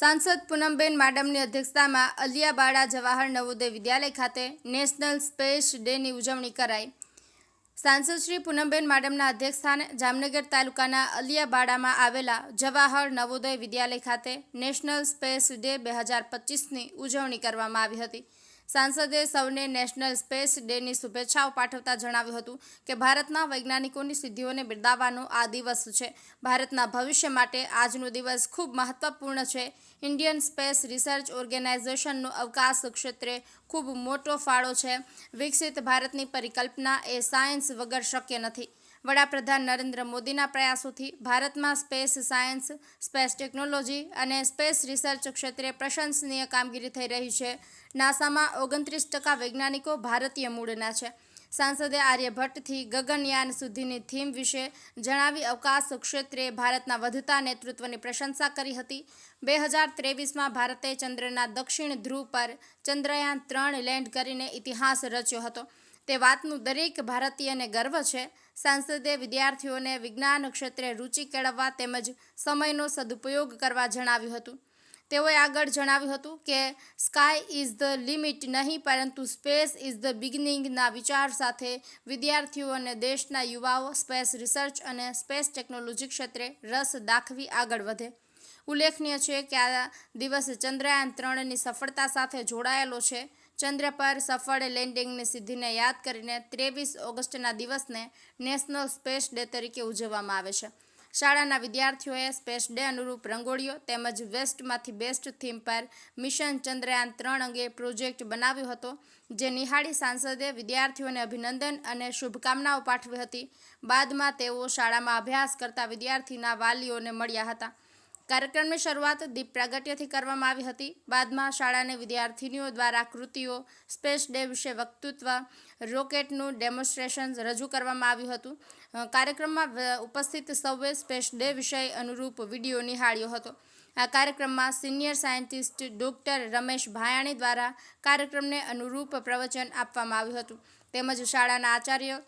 સાંસદ પૂનમબેન માડમની અધ્યક્ષતામાં અલિયાબાડા જવાહર નવોદય વિદ્યાલય ખાતે નેશનલ સ્પેસ ડેની ઉજવણી કરાઈ. સાંસદ શ્રી પૂનમબેન માડમના અધ્યક્ષસ્થાને જામનગર તાલુકાના અલિયાબાડામાં આવેલા જવાહર નવોદય વિદ્યાલય ખાતે નેશનલ સ્પેસ ડે બે હજાર પચીસની ઉજવણી કરવામાં આવી હતી. સાંસદે સૌને નેશનલ સ્પેસ ડેની શુભેચ્છાઓ પાઠવતા જણાવ્યું હતું કે ભારતના વૈજ્ઞાનિકોની સિદ્ધિઓને બિરદાવવાનો આ દિવસ છે. ભારતના ભવિષ્ય માટે આજનો દિવસ ખૂબ મહત્વપૂર્ણ છે. ઇન્ડિયન સ્પેસ રિસર્ચ ઓર્ગેનાઇઝેશનનો અવકાશ ક્ષેત્રે ખૂબ મોટો ફાળો છે. વિકસિત ભારતની પરિકલ્પના એ સાયન્સ વગર શક્ય નથી. વડાપ્રધાન નરેન્દ્ર મોદીના પ્રયાસોથી ભારતમાં સ્પેસ સાયન્સ, સ્પેસ ટેકનોલોજી અને સ્પેસ રિસર્ચ ક્ષેત્રે પ્રશંસનીય કામગીરી થઈ રહી છે. નાસામાં ઓગણત્રીસ ટકા વૈજ્ઞાનિકો ભારતીય મૂળના છે. સાંસદે આર્યભટ્ટથી ગગનયાન સુધીની થીમ વિશે જણાવી અવકાશ ક્ષેત્રે ભારતના વધતા નેતૃત્વની પ્રશંસા કરી હતી. બે હજાર ત્રેવીસમાં ભારતે ચંદ્રના દક્ષિણ ધ્રુવ પર ચંદ્રયાન ત્રણ લેન્ડ કરીને ઇતિહાસ રચ્યો હતો. તે વાતનું દરેક ભારતીયને ગર્વ છે. સાંસદે વિદ્યાર્થીઓને વિજ્ઞાન ક્ષેત્રે રુચિ કેળવવા તેમજ સમયનો સદુપયોગ કરવા જણાવ્યું હતું. તેઓએ આગળ જણાવ્યું હતું કે સ્કાય ઇઝ ધ લિમિટ નહીં, પરંતુ સ્પેસ ઇઝ ધ બિગિનિંગના વિચાર સાથે વિદ્યાર્થીઓ અને દેશના યુવાઓ, સ્પેસ રિસર્ચ અને સ્પેસ ટેકનોલોજી ક્ષેત્રે રસ દાખવી આગળ વધે. ઉલ્લેખનીય છે કે આ દિવસ ચંદ્રયાન ત્રણની સફળતા સાથે જોડાયેલો છે. ચંદ્ર પર સફળ લેન્ડિંગની સિદ્ધિને યાદ કરીને ત્રેવીસ ઓગસ્ટના દિવસને નેશનલ સ્પેસ ડે તરીકે ઉજવવામાં આવે છે. શાળાના વિદ્યાર્થીઓએ સ્પેસ ડે અનુરૂપ રંગોળીઓ તેમજ વેસ્ટમાંથી બેસ્ટ થીમ પર મિશન ચંદ્રયાન ત્રણ અંગે પ્રોજેક્ટ બનાવ્યો હતો, જે નિહાળી સાંસદે વિદ્યાર્થીઓને અભિનંદન અને શુભકામનાઓ પાઠવી હતી. બાદમાં તેઓ શાળામાં અભ્યાસ કરતા વિદ્યાર્થીના વાલીઓને મળ્યા હતા. કાર્યક્રમની શરૂઆત દીપ પ્રાગટ્યથી કરવામાં આવી હતી. બાદમાં શાળાને વિદ્યાર્થીનીઓ દ્વારા કૃતિઓ, સ્પેસ ડે વિશે વક્તૃત્વ, રોકેટનું ડેમોન્સ્ટ્રેશન રજૂ કરવામાં આવ્યું હતું. કાર્યક્રમમાં ઉપસ્થિત સૌએ સ્પેસ ડે વિષય અનુરૂપ વીડિયો નિહાળ્યો હતો. આ કાર્યક્રમમાં senior scientist doctor Ramesh Bhayani દ્વારા કાર્યક્રમને અનુરૂપ પ્રવચન આપવામાં આવ્યું હતું. તેમજ શાળાના આચાર્ય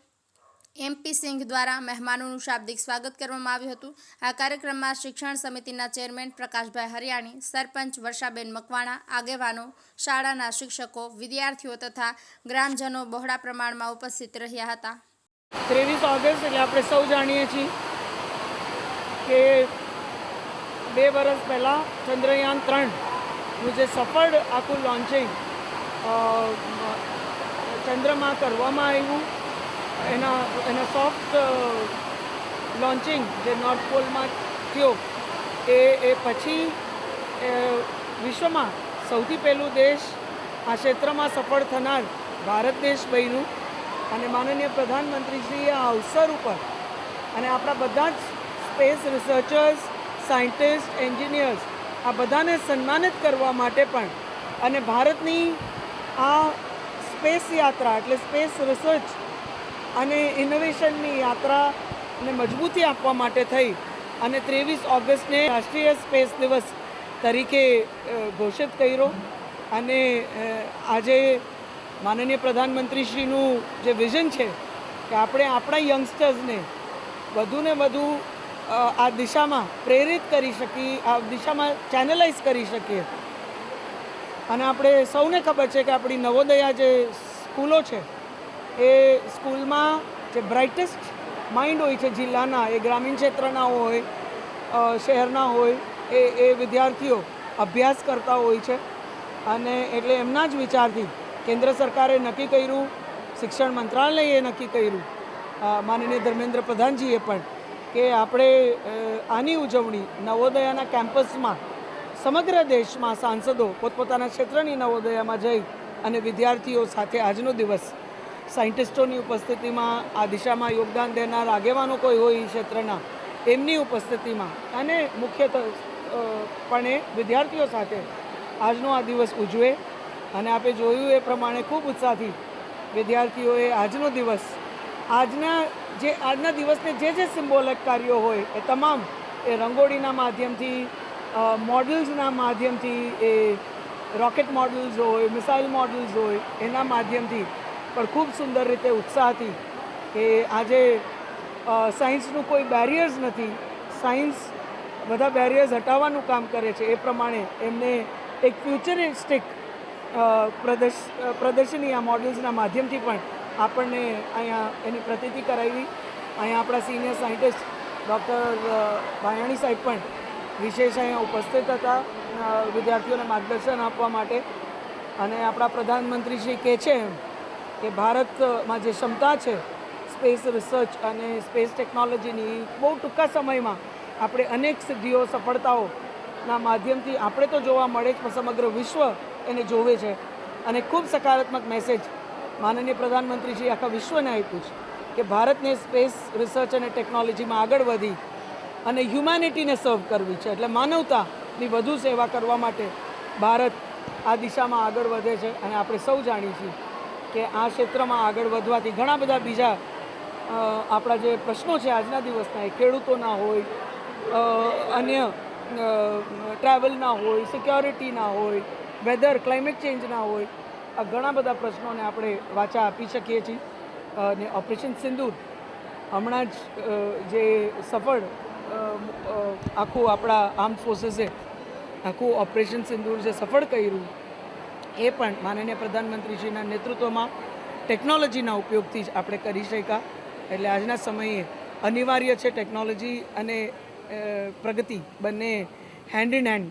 એમપી સિંઘ દ્વારા મહેમાનોનું શાબ્દિક સ્વાગત કરવામાં આવ્યું હતું. આ કાર્યક્રમમાં શિક્ષણ સમિતિના ચેરમેન પ્રકાશભાઈ હરિયાણી, સરપંચ વર્ષાબેન મકવાણા, આગેવાનો, શાળાના શિક્ષકો, વિદ્યાર્થીઓ તથા ગ્રામજનો બહોળા પ્રમાણમાં ઉપસ્થિત રહ્યા હતા. ત્રેવીસ ઓગસ્ટ એટલે આપણે સૌ જાણીએ છીએ કે બે વર્ષ પહેલાં ચંદ્રયાન ત્રણનું જે સફળ આખું લોન્ચિંગ ચંદ્રમાં કરવામાં આવ્યું. એના એના સોફ્ટ લોન્ચિંગ જે નોર્થ પોલમાં થયો, એ એ પછી વિશ્વમાં સૌથી પહેલું દેશ આ ક્ષેત્રમાં સફળ થનાર ભારત દેશ બન્યું. અને માનનીય પ્રધાનમંત્રીશ્રીએ આ અવસર ઉપર અને આપણા બધા જ સ્પેસ રિસર્ચર્સ સાયન્ટિસ્ટ એન્જિનિયર્સ આ બધાને સન્માનિત કરવા માટે પણ અને ભારતની આ સ્પેસ યાત્રા એટલે સ્પેસ રિસર્ચ અને ઇનોવેશનની યાત્રાને મજબૂતી આપવા માટે થઈ. અને ત્રેવીસ ઓગસ્ટને રાષ્ટ્રીય સ્પેસ દિવસ તરીકે ઘોષિત કર્યો. અને આજે માનનીય પ્રધાનમંત્રીશ્રીનું જે વિઝન છે કે આપણે આપણા યંગસ્ટર્સને વધુને વધુ આ દિશામાં પ્રેરિત કરી શકીએ, આ દિશામાં ચેનલાઇઝ કરી શકીએ. અને આપણે સૌને ખબર છે કે આપણી નવોદયા જે સ્કૂલો છે એ સ્કૂલમાં જે બ્રાઇટેસ્ટ માઇન્ડ હોય છે જિલ્લાના, એ ગ્રામીણ ક્ષેત્રના હોય શહેરના હોય, એ એ વિદ્યાર્થીઓ અભ્યાસ કરતા હોય છે. અને એટલે એમના જ વિચારથી કેન્દ્ર સરકારે નક્કી કર્યું, શિક્ષણ મંત્રાલયે નક્કી કર્યું. માનનીય ધર્મેન્દ્ર પ્રધાનજીએ પણ કે આપણે આની ઉજવણી નવોદયાના કેમ્પસમાં સમગ્ર દેશમાં સાંસદો પોતપોતાના ક્ષેત્રની નવોદયામાં જઈ અને વિદ્યાર્થીઓ સાથે આજનો દિવસ સાયન્ટિસ્ટોની ઉપસ્થિતિમાં આ દિશામાં યોગદાન દેનાર આગેવાનો કોઈ હોય એ ક્ષેત્રના એમની ઉપસ્થિતિમાં. અને મુખ્યત્વે પણે વિદ્યાર્થીઓ સાથે આજનો આ દિવસ ઉજવે. અને આપણે જોયું એ પ્રમાણે ખૂબ ઉત્સાહથી વિદ્યાર્થીઓએ આજનો દિવસ, આજના જે, આજના દિવસને જે જે સિમ્બોલિક કાર્યો હોય એ તમામ એ રંગોળીના માધ્યમથી મોડલ્સના માધ્યમથી એ રોકેટ મોડલ્સ હોય, મિસાઇલ મોડલ્સ હોય, એના માધ્યમથી પણ ખૂબ સુંદર રીતે ઉત્સાહથી કે આજે સાયન્સનું કોઈ બેરિયર્સ નથી. સાયન્સ બધા બેરિયર્સ હટાવવાનું કામ કરે છે. એ પ્રમાણે એમને એક ફ્યુચરિસ્ટિક પ્રદર્શ પ્રદર્શની આ મોડલ્સના માધ્યમથી પણ આપણને અહીંયા એની પ્રતીતિ કરાવી. અહીંયા આપણા સિનિયર સાયન્ટિસ્ટ ડૉક્ટર ભાયાણી સાહેબ પણ વિશેષ અહીંયા ઉપસ્થિત હતા વિદ્યાર્થીઓને માર્ગદર્શન આપવા માટે. અને આપણા પ્રધાનમંત્રી શ્રી કહે છે એમ. કે ભારતમાં જે ક્ષમતા છે, સ્પેસ રિસર્ચ અને સ્પેસ ટેકનોલોજીની બહુ ટૂંકા સમયમાં આપણે અનેક સિદ્ધિઓ, સફળતાઓના માધ્યમથી આપણે તો જોવા મળે જ, પણ સમગ્ર વિશ્વ એને જોવે છે. અને ખૂબ સકારાત્મક મેસેજ માનનીય પ્રધાનમંત્રીજી આખા વિશ્વને આપ્યું છે કે ભારતને સ્પેસ રિસર્ચ અને ટેકનોલોજીમાં આગળ વધી અને હ્યુમેનિટીને સર્વ કરવી છે. એટલે માનવતાની વધુ સેવા કરવા માટે ભારત આ દિશામાં આગળ વધે છે અને આપણે સૌ જાણીએ છીએ કે આ ક્ષેત્રમાં આગળ વધવાથી ઘણા બધા બીજા આપણા જે પ્રશ્નો છે આજના દિવસના, એ ખેડૂતોના હોય અન્ય ટ્રાવેલના હોય સિક્યોરિટીના હોય વેધર ક્લાઇમેટ ચેન્જના હોય, આ ઘણા બધા પ્રશ્નોને આપણે વાચા આપી શકીએ છીએ. અને ઓપરેશન સિંદૂર હમણાં જ જે સફળ આખું આપણા આર્મ ફોર્સીસે આખું ઓપરેશન સિંદૂર જે સફળ કર્યું એ પણ માનનીય પ્રધાનમંત્રીશ્રીના નેતૃત્વમાં ટેકનોલોજીના ઉપયોગથી જ આપણે કરી શક્યા. એટલે આજના સમયે અનિવાર્ય છે ટેકનોલોજી અને પ્રગતિ બંને હેન્ડ ઇન હેન્ડ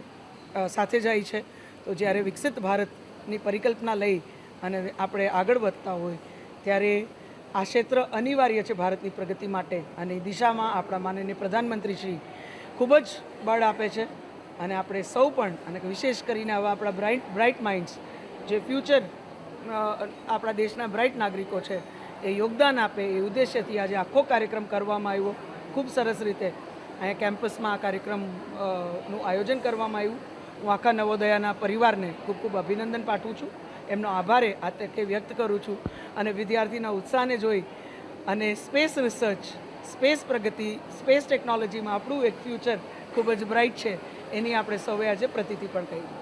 સાથે જાય છે. તો જ્યારે વિકસિત ભારતની પરિકલ્પના લઈ અને આપણે આગળ વધતા હોય, ત્યારે આ ક્ષેત્ર અનિવાર્ય છે ભારતની પ્રગતિ માટે. અને દિશામાં આપણા માનનીય પ્રધાનમંત્રીશ્રી ખૂબ જ બળ આપે છે. અને આપણે સૌ પણ, અને વિશેષ કરીને આવા આપણા બ્રાઇટ બ્રાઇટ માઇન્ડ્સ જે ફ્યુચર આપણા દેશના બ્રાઇટ નાગરિકો છે, એ યોગદાન આપે, એ ઉદ્દેશ્યથી આજે આખો કાર્યક્રમ કરવામાં આવ્યો. ખૂબ સરસ રીતે અહીંયા કેમ્પસમાં આ કાર્યક્રમનું આયોજન કરવામાં આવ્યું. હું આખા નવોદયાના પરિવારને ખૂબ ખૂબ અભિનંદન પાઠવું છું. એમનો આભારે આ તકે વ્યક્ત કરું છું. અને વિદ્યાર્થીના ઉત્સાહને જોઈ અને સ્પેસ રિસર્ચ સ્પેસ પ્રગતિ સ્પેસ ટેકનોલોજીમાં આપણું એક ફ્યુચર ખૂબ જ બ્રાઇટ છે. એની આપણે સૌએ આજે પ્રતિતિ પણ કહી